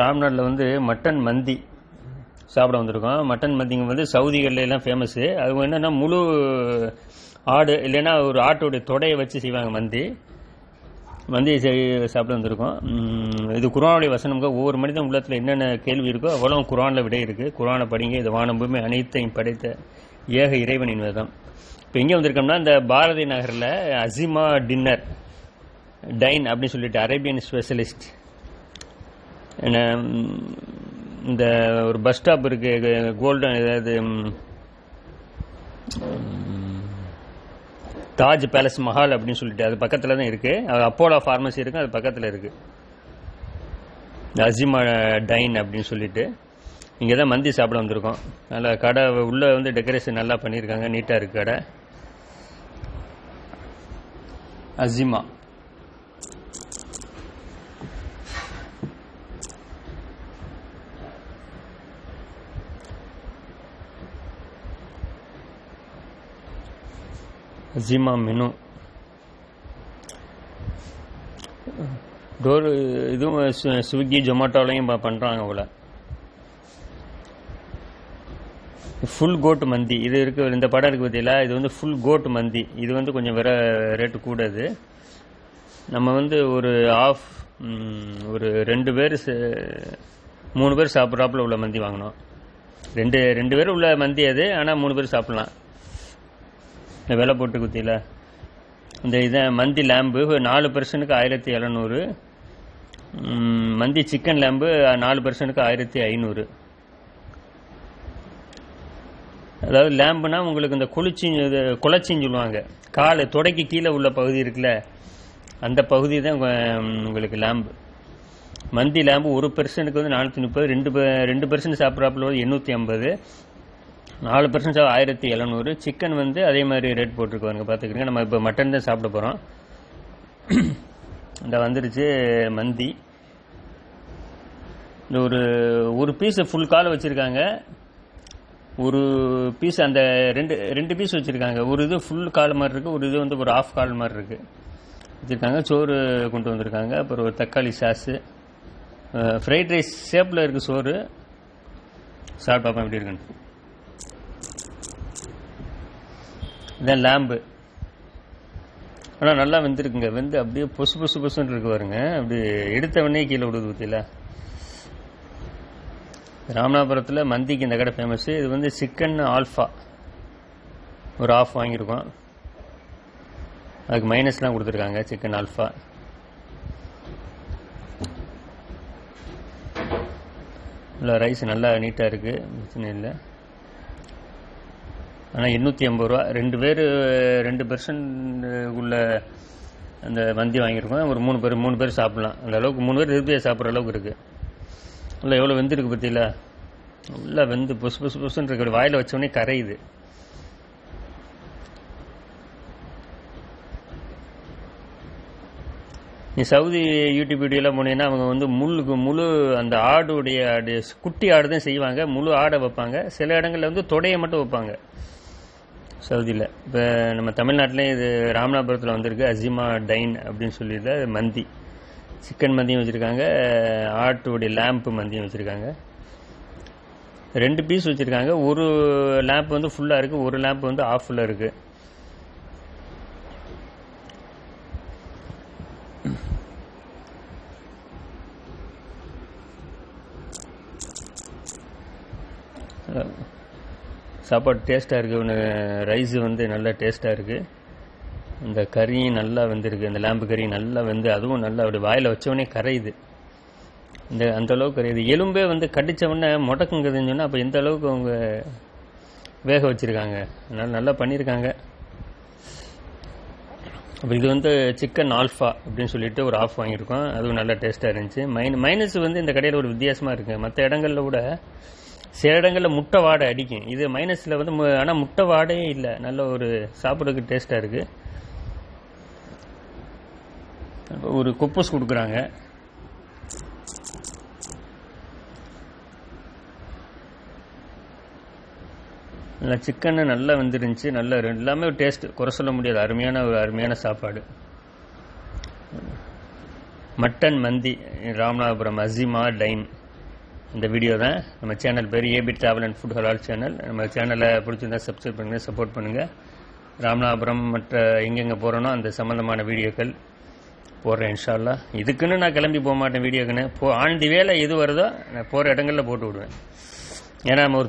ராம்நாட்டில் வந்து மட்டன் மந்தி சாப்பிட வந்திருக்கோம். மட்டன் மந்திங்க வந்து சவுதிகள்ல எல்லாம் ஃபேமஸ்ஸு அது என்னென்னா முழு ஆடு இல்லைன்னா ஒரு ஆட்டோடைய தொடையை வச்சு செய்வாங்க மந்தி. மந்தியை செய் சாப்பிட வந்திருக்கோம். இது குரானுடைய வசனம்ங்க ஒவ்வொரு மனிதன் உள்ளத்தில் என்னென்ன கேள்வி இருக்கோ அவ்வளோ குரானில் விடை இருக்குது குரானை படிங்க இது வானம் பூமி அனைத்தையும் படைத்த ஏக இறைவனின் விதம் இப்போ எங்கே வந்திருக்கோம்னா இந்த பாரதி நகரில் அசிமா டின்னர் டைன் அப்படின்னு சொல்லிட்டு அரேபியன் ஸ்பெஷலிஸ்ட் இந்த ஒரு பஸ் ஸ்டாப் இருக்கு கோல்டன் ஏதாவது தாஜ் பேலஸ் மஹால் அப்படின்னு சொல்லிட்டு அது பக்கத்தில் தான் இருக்குது அது அப்போலோ ஃபார்மசி இருக்கு அது பக்கத்தில் இருக்குது இந்த அசிமா டைன் அப்படின்னு சொல்லிட்டு. இங்கே தான் மந்தி சாப்பிட வந்திருக்கோம். நல்லா கடை உள்ளே வந்து டெக்கரேஷன் நல்லா பண்ணியிருக்காங்க நீட்டாக இருக்குது கடை. அசிமா அசிமா மெனு டோர் இதுவும் ஸ்விக்கி ஜொமேட்டோலையும் பண்ணுறாங்க பண்றாங்க ஃபுல் கோட் மந்தி இது இருக்கு இந்த படம் இருக்குது பார்த்தீங்களா இது வந்து ஃபுல் கோட் மந்தி இது வந்து கொஞ்சம் வேற ரேட்டு கூடாது. நம்ம வந்து ஒரு ஆஃப் ஒரு ரெண்டு பேர் சே- மூணு பேர் சாப்பிட்றாப்புல உள்ள மந்தி வாங்கினோம் ரெண்டு ரெண்டு பேர் உள்ள மந்தி அது ஆனால் மூணு பேர் சாப்பிட்லாம். இந்த விலை போட்டு குத்தியில. இந்த இதான் மந்தி லேம்பு நாலு பர்சனுக்கு ஆயிரத்தி எழுநூறு. மந்தி சிக்கன் லேம்பு நாலு பர்சனுக்கு ஆயிரத்தி ஐநூறு. அதாவது லேம்புனா உங்களுக்கு இந்த குளிச்சிஞ்சு இது குளச்சின்னு சொல்லுவாங்க. கால் தொடைக்கு கீழே உள்ள பகுதி இருக்குல்ல அந்த பகுதி தான் உங்களுக்கு லேம்பு மந்தி லேம்பு ஒரு பெர்சனுக்கு வந்து நானூற்றி முப்பது ரெண்டு ரெண்டு பெர்சன்ட் சாப்பிட்றாப்புல எண்ணூற்றி ஐம்பது. நாலு பர்சன்ட் ஆயிரத்தி எழுநூறு. சிக்கன் வந்து அதே மாதிரி ரேட் போட்டிருக்காங்க பார்த்துக்கிறீங்க. நம்ம இப்போ மட்டன் தான் சாப்பிட போகிறோம் இந்த வந்துருச்சு மந்தி. இந்த ஒரு ஒரு பீஸு ஃபுல் கால் வச்சுருக்காங்க. ஒரு பீஸ் அந்த ரெண்டு ரெண்டு பீஸ் வச்சுருக்காங்க. ஒரு இது ஃபுல் கால் மாதிரி இருக்குது ஒரு இது வந்து ஒரு ஆஃப் கால் மாதிரி இருக்குது வச்சுருக்காங்க சோறு கொண்டு வந்திருக்காங்க. அப்புறம் ஒரு தக்காளி சாஸு ஃப்ரைட் ரைஸ் ஷேப்பில் இருக்குது சோறு. சாப்பிட்டு பார்ப்போம் எப்படி இருக்குன்னு. இதான் லேம்பு. ஆனால் நல்லா வெந்திருக்குங்க. வெந்து அப்படியே பொசு பொசு பொசுன்னு இருக்கு பாருங்க. அப்படி எடுத்தவொடனே கீழே விடுது பத்தியில ராமநாதபுரத்தில் மந்திக்கு இந்த கடை ஃபேமஸ் இது வந்து சிக்கன் ஆல்ஃபா. ஒரு ஆஃப் வாங்கியிருக்கோம். அதுக்கு மைனஸ்லாம் கொடுத்துருக்காங்க சிக்கன் ஆல்ஃபா. இல்லை ரைஸ் நல்லா நீட்டாக இருக்குது பிரச்சனை இல்லை. ஆனால் எண்ணூற்றி ஐம்பது ரூபா. ரெண்டு பேர் ரெண்டு பெர்சன்ட் உள்ள அந்த மந்தி வாங்கியிருக்கோம். ஒரு மூணு பேர் மூணு பேர் சாப்பிட்லாம். அந்த அளவுக்கு மூணு பேர் திருப்தியாக சாப்பிட்ற அளவுக்கு இருக்குது இல்லை எவ்வளோ வெந்திருக்கு பார்த்தீங்களா நல்லா வெந்து பொசு பொசு பொசுன்னு இருக்கு. வாயில் வச்சோடனே கரையுது. நீ சவுதி யூடியூப் வீடியோலாம் போனீங்கன்னா அவங்க வந்து முள்ளுக்கு முழு அந்த ஆடுடைய ஆடு குட்டி ஆடு தான் செய்வாங்க. முழு ஆடை வைப்பாங்க. சில இடங்களில் வந்து தொடையை மட்டும் வைப்பாங்க. சவுதியில். இப்போ நம்ம தமிழ்நாட்டிலே இது ராமநாதபுரத்தில் வந்திருக்கு அசிமா டைன் அப்படின்னு சொல்லிட்டு மந்தி. சிக்கன் மந்தியும் வச்சுருக்காங்க ஆட்டுடைய லேம்ப் மந்தியும் வச்சுருக்காங்க. ரெண்டு பீஸ் வச்சுருக்காங்க ஒரு லேம்ப் வந்து ஃபுல்லாக இருக்குது ஒரு லேம்ப் வந்து ஆஃப் ஃபுல்லாக இருக்குது சாப்பாடு டேஸ்ட்டாக இருக்குது ஒன்று ரைஸ் வந்து நல்லா டேஸ்ட்டாக இருக்குது இந்த கறியும் நல்லா வெந்திருக்கு. இந்த லேம்பு கறி நல்லா வெந்து அதுவும் நல்லா அப்படி வாயில் வச்சவொடனே கரையுது. இந்த அந்த அளவுக்கு கரையுது. எலும்பே வந்து கடித்தவொடனே முடக்குங்கிறதுன்னு சொன்னால் அப்போ எந்த அளவுக்கு அவங்க வேக வச்சுருக்காங்க. அதனால் நல்லா பண்ணியிருக்காங்க அப்போ இது வந்து சிக்கன் ஆல்ஃபா அப்படின்னு சொல்லிட்டு ஒரு ஆஃப் வாங்கியிருக்கோம். அதுவும் நல்லா டேஸ்ட்டாக இருந்துச்சு. மைன் மைனஸ் வந்து இந்த கடையில் ஒரு வித்தியாசமாக இருக்குது மற்ற இடங்களில் கூட சில இடங்களில் முட்டை வாடை அடிக்கும். இது மைனஸில் வந்து ஆனால் முட்டை வாடையே இல்லை. நல்ல ஒரு சாப்பிட்றதுக்கு டேஸ்ட்டாக இருக்குது ஒரு கொப்பஸ் கொடுக்குறாங்க. நல்லா சிக்கன் நல்லா வந்துருந்துச்சு. நல்லா எல்லாமே டேஸ்ட் குறை சொல்ல முடியாது. அருமையான ஒரு அருமையான சாப்பாடு. மட்டன் மந்தி ராமநாதபுரம் அசிமா டைன் இந்த வீடியோ தான். நம்ம சேனல் பேர் ஏபி டிராவல் அண்ட் ஃபுட் ஹலால் சேனல் நம்ம சேனலை பிடிச்சிருந்தா சப்ஸ்கிரைப் பண்ணுங்கள் சப்போர்ட் பண்ணுங்கள் ராமநாதபுரம் மற்ற எங்கெங்கே போகிறோனோ அந்த சம்மந்தமான வீடியோக்கள் போடுறேன் இன்ஷால்லா இதுக்குன்னு நான் கிளம்பி போக மாட்டேன் வீடியோக்குன்னு. போ ஆண்டி வேலை எது வருதோ நான் போகிற இடங்களில் போட்டு விடுவேன். ஏன்னா நம்ம ஒரு